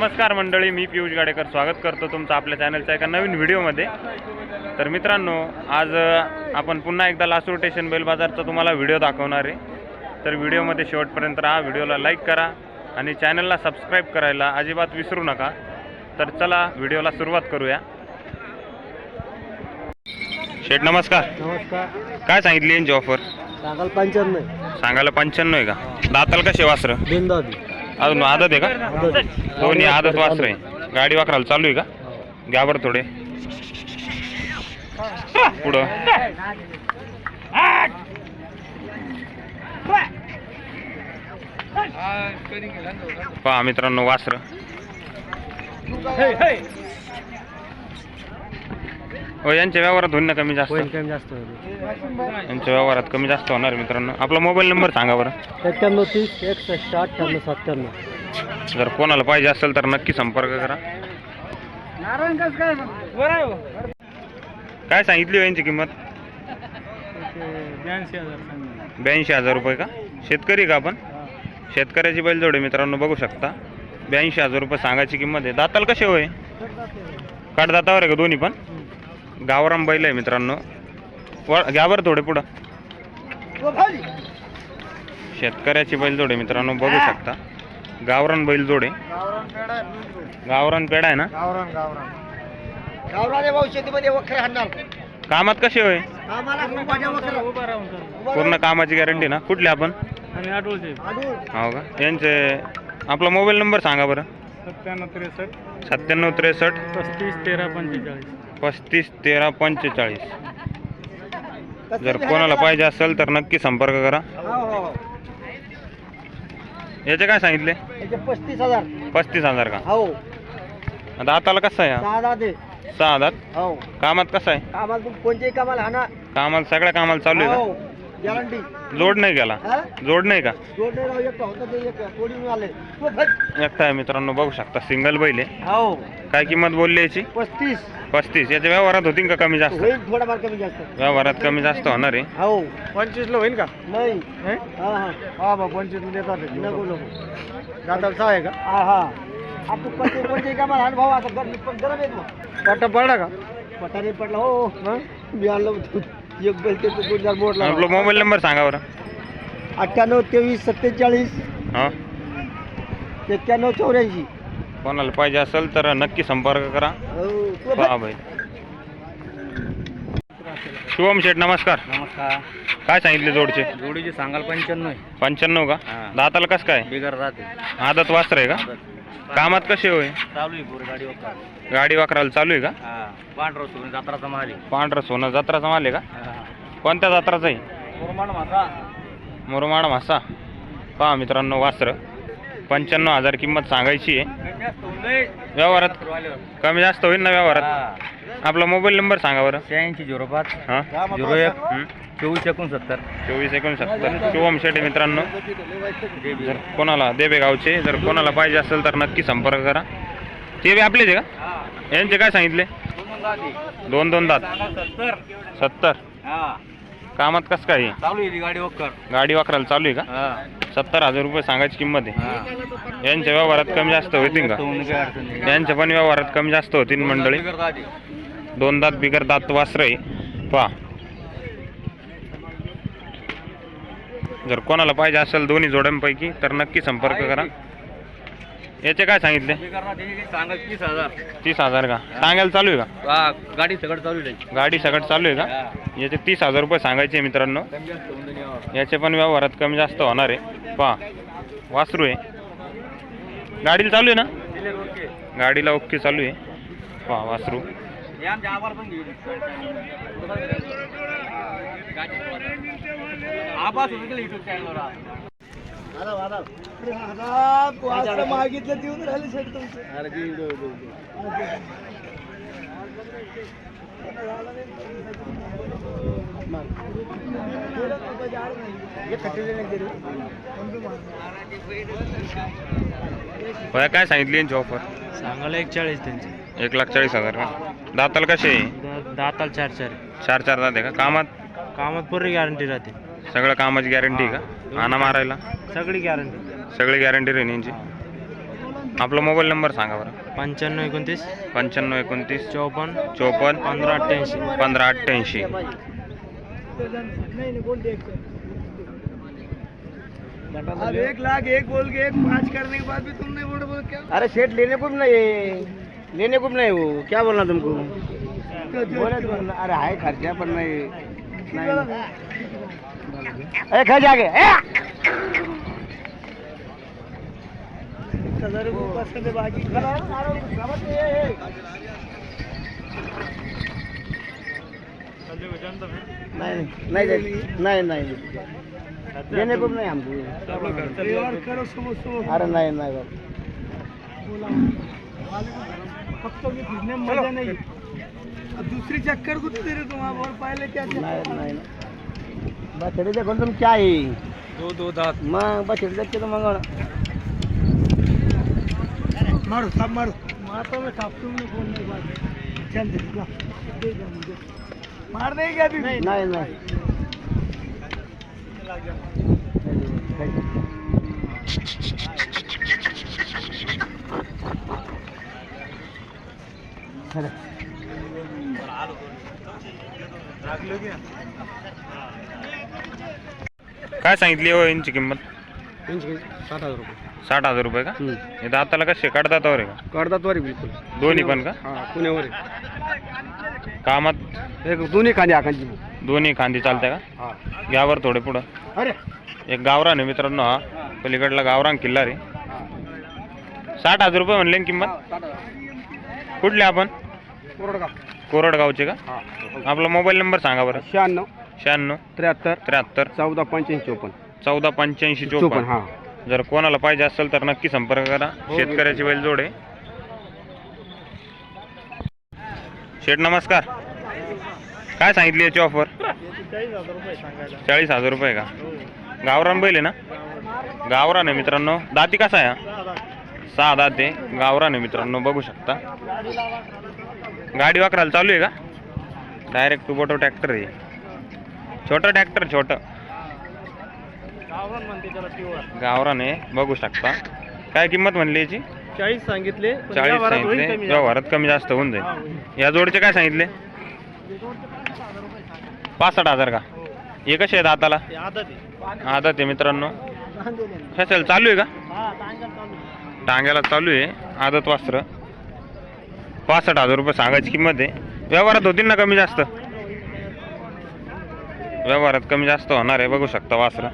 नमस्कार मंडळी मी पियुष गाडेकर स्वागत करतो तुमचं आपल्या चॅनलच्या एका नवीन व्हिडिओमध्ये. तर मित्रांनो आज आपण पुन्हा एकदा लासूर स्टेशन बेल बाजारचा तुम्हाला व्हिडिओ दाखवणार आहे. तर व्हिडिओमध्ये शेवटपर्यंत राहा व्हिडिओला लाईक करा आणि चॅनलला सबस्क्राईब करायला अजिबात विसरू नका. तर चला व्हिडिओला सुरुवात करूया. शेठ नमस्कार. नमस्कार. काय सांगितली यांची ऑफर सांगाल पंच्याण्णव. सांगायला पंच्याण्णव आहे का? दाताल कसे वासरं? बिंदादी अजून आदत आहे का? दोन्ही आदत वासर आहे. गाडी वाकराला चालू आहे का? घ्या बरं थोडे. पुढं. पहा मित्रांनो वासर. हो यांच्या व्यवहारात होईल ना कमी जास्त? होईल कमी जास्त होईल. यांच्या व्यवहारात कमी जास्त होणार मित्रांनो. आपला मोबाईल नंबर सांगा बरं. एक्क्याण्णव तीस एकसष्ट अठ्ठ्याण्णव सत्त्याण्णव. जर कोणाला पाहिजे असेल तर नक्की संपर्क करा. काय सांगितली हो यांची किंमत? ब्याऐंशी हजार ब्याऐंशी हजार रुपये का? शेतकरी का आपण? शेतकऱ्याची बैलजोड मित्रांनो बघू शकता. ब्याऐंशी हजार रुपये सांगायची किंमत आहे. दाताल कसे होय? काठदातावर आहे का दोन्ही पण? गावराम बैल आहे मित्रांनो. व घ्या बरं थोडे पुढं. शेतकऱ्याची बैलजोड आहे मित्रांनो बघू शकता. गावरान बैलजोड आहे गावरान पेडा आहे ना? गावरान गावरान. गावराने भाऊ शेतीमध्ये वखरे हाणणार. कामात कसे होय? पूर्ण कामाची गॅरंटी ना? कुठले आपण? हो का? यांचे आपला मोबाईल नंबर सांगा बरं. सत्त्याण्णव त्रेसष्ट. सत्त्याण्णव त्रेसष्ट. पस्तीस तेरा पंचेचाळीस. पस्तीस तेरा पंचेचाळीस. जर कोणाला पाहिजे. असेल तर नक्की संपर्क करा. याचे काय सांगितले? पस्तीस हजार. पस्तीस हजार का? हो. दाताला कसं आहे? हा? सहा दात? हो. कामात कसं आहे? कामाला तू कोणत्याही कामाला हाना कामाला सगळ्या कामाला चालू आहे हो. गॅरंटी. जोड नाही गेला हा? जोड नाही का? दोन नाही राहू एक होतं ते एक कोणी आले तू फट. एकटा आहे मित्रांनो बघू शकता. सिंगल बैल आहे. हो. काय किंमत बोलली याची? पस्तीस. पस्तीस. याच्या व्यवहारात होतील का कमी जास्त? होईल थोडाफार कमी जास्त. व्यवहारात कमी जास्त होणार आहे. हो. पंचवीसला होईल का? नाही. हा? हा हा. बा येतात नको नको. दादा सहा आहे का? हा हा. आता पंचवीस पंचवीस का मला भाऊ आता गरम पण गरम येत मग पट्टा पडला का? पट्टा नाही पडला हो. मी आणलं एक बैल ते दोन चार बोट आपला मोबाईल नंबर सांगा बरं. अठ्ठ्याण्णव तेवीस सत्तेचाळीस हां. एक्क्याण्णव चौऱ्याऐंशी. कोणाला पाहिजे असेल तर नक्की संपर्क करा. हो पहा बाई. शुभम शेठ नमस्कार. नमस्कार. काय सांगितले जोडचे? जोडीची सांगाल पंच्याण्णव. आहे पंच्याण्णव का? हा. दाताला कसं काय? बिगर राहते. आदत वास्त्र आहे का? कामात कसे होय? चालू आहे गाडी वगैरे गाडी वाकराला चालू आहे का? हा. पांढरा सोडून जत्राचा माल पांढरं सोनं जत्राचा माल आहे का? कोणत्या जत्राचा आहे? मुरमाड मासा. मुरमाड मासा. पहा मित्रांनो वास्त्र पंच्याण्णव हजार किंमत सांगायची आहे. व्यवहारात कमी जास्त होईल ना व्यवहारात? आपला मोबाईल नंबर सांगा बरं. शहाऐंशी झिरो पाच हां? झिरो एक हं? चोवीस एकोणसत्तर. चोवीस एकोणसत्तर. शुभम शेटे मित्रांनो जर कोणाला देबे गावचे जर कोणाला पाहिजे असेल तर नक्की संपर्क करा. ते बी आपलेच आहे का? यांचे काय सांगितले? दोन दोन दात सत्तर. सत्तर. कामात कसं काय? आहे? चालू आहे गाडी वक्कर. गाडी वाकराला चालू आहे का? सत्तर हजार रुपये सांगायची किंमत आहे. यांच्या व्यवहारात कमी जास्त होतील का? यांच्या पण व्यवहारात कमी जास्त होतील मंडळी. दोन दात बिगर दात वासर आहे. पहा. जर कोणाला पाहिजे असेल दोन्ही जोड्यांपैकी तर नक्की संपर्क करा. याचे काय सांगितले? सांगा तीस हजार. तीस हजार का? सांगायला चालू आहे का? हा, गाडी सगळं चालू आहे गाडी सगळं चालू आहे का? याचे तीस हजार रुपये सांगायचे आहे मित्रांनो. याचे पण व्यवहारात कमी जास्त होणार आहे. पहा वासरू आहे. गाडीला चालू आहे ना? गाडीला ओके चालू आहे. पहा वासरू. मागितलं देऊन राहिले शेट तुमचं. काय सांगितली यांची ऑफर सांगायला एक चाळीस त्यांचे. एक लाख चाळीस हजार का? दाताला कसे आहे? दाताल चार चार. चार चार दात का? कामात? कामात पूर्ण गॅरंटी राहते. सगळं कामाची गॅरंटी आहे का आणा मारायला? सगळी गॅरंटी सगळी गॅरंटी राहील यांची? आपला मोबाईल नंबर सांगा बरं. पंच्याण्णव एकोणतीस. पंच्याण्णव एकोणतीस. चौपन्न. चोपन्न. पंधरा अठ्ठ्याऐंशी. पंधरा अठ्ठ्याऐंशी. अब एक लाख एक बोल के एक पाँच करने के बाद भी तुम नहीं बोल बोल क्या? अरे सेठ लेने को भी नहीं लेने को भी नहीं वो। क्या बोलना तुमको? बोले तो अरे हाय खर्चा पर नहीं। नहीं. अरे खा जाके ए! नहीं नहीं नहीं नहीं हमको अरे नहीं नहीं बाबा मजा नहीं. दूसरी चक्कर को तो दे रहे तुम और पहले क्या नहीं नहीं बछड़े देखो तुम क्या है? दो दो दात। मग बछड़े देख के तो मंगा मारो सब मारो। मारता मैं बोलने के बाद चल दे मुझे। मार देगा अभी? नहीं नहीं। नहीं काय सांगितली हो यांची किंमत? साठ हजार रुपये. साठ हजार रुपये का? हे दाताला कसे? कडदातावर आहे का? करतात वारी बिलकुल. दोन्ही पण का? हा पुण्यावर आहे. कामात? एक दोन्ही खाली आखांची. दोन्ही खांदी चालते का? हा. घ्यावर थोडे पुढं. अरे. एक गावरान आहे मित्रांनो हा. पलीकडला गावरान किल्ला रे. साठ हजार रुपये म्हणले ना किंमत? कुठले आपण? कोरडगाव. कोरडगावचे का? हा. आपला मोबाईल नंबर सांगा बरं. शहाण्णव. शहाण्णव. त्र्याहत्तर. त्र्याहत्तर. चौदा पंच्याऐंशी चोपन्न. चौदा पंच्याऐंशी चोपन्न. चोपन्न हा. जर कोणाला पाहिजे असेल तर नक्की संपर्क करा. हो, शेतकऱ्याची बैल जोडे. शेठ नमस्कार. काय सांगितली याची ऑफर चाळीस हजार रुपये का? गावरान बैल आहे ना? गावरान आहे मित्रांनो. दाती कसा आहे हा? सहा दात. गावरान आहे मित्रांनो. बघू शकता. गाडी वाकरायला चालू आहे का? डायरेक्ट टू बोटो ट्रॅक्टर आहे छोटं ट्रॅक्टर छोटं. गावरान आहे बघू शकता. काय किंमत म्हणली याची? चाळीस सांगितले चाळीस सांगितले. व्यवहारात कमी जास्त होऊन जाईल. या जोडचे काय सांगितले? पासष्ट हजार का? हे कसे आहेत आताला? आदत आहे. मित्रांनो. कशाला? चालू आहे का? टांग्याला चालू आहे आदत वस्त्र. पासष्ट हजार रुपये सांगायची किंमत आहे. व्यवहारात होतील ना कमी जास्त? व्यवहारात कमी जास्त होणार आहे बघू शकता वासरं.